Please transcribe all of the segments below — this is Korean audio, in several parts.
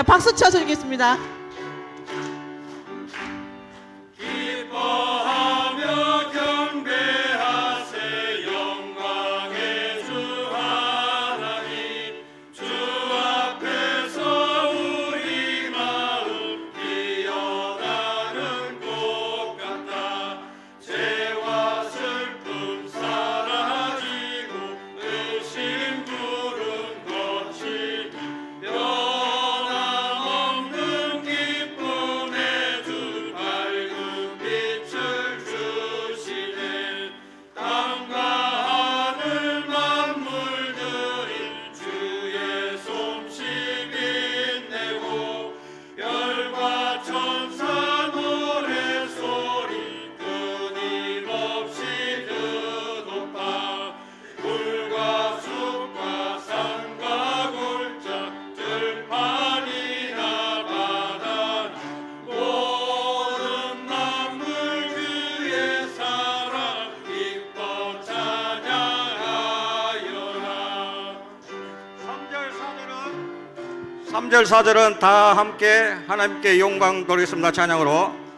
자, 박수 쳐주겠습니다. 3절 4절은 다 함께 하나님께 영광 돌리겠습니다. 찬양으로.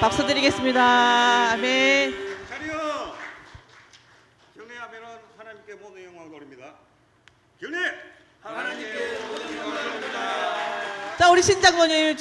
박수 드리겠습니다. 아멘. 자리요. 경례하면 하나님께 모든 영광 돌립니다. 경례. 하나님께 모든 영광 돌립니다. 자, 우리 신장모님.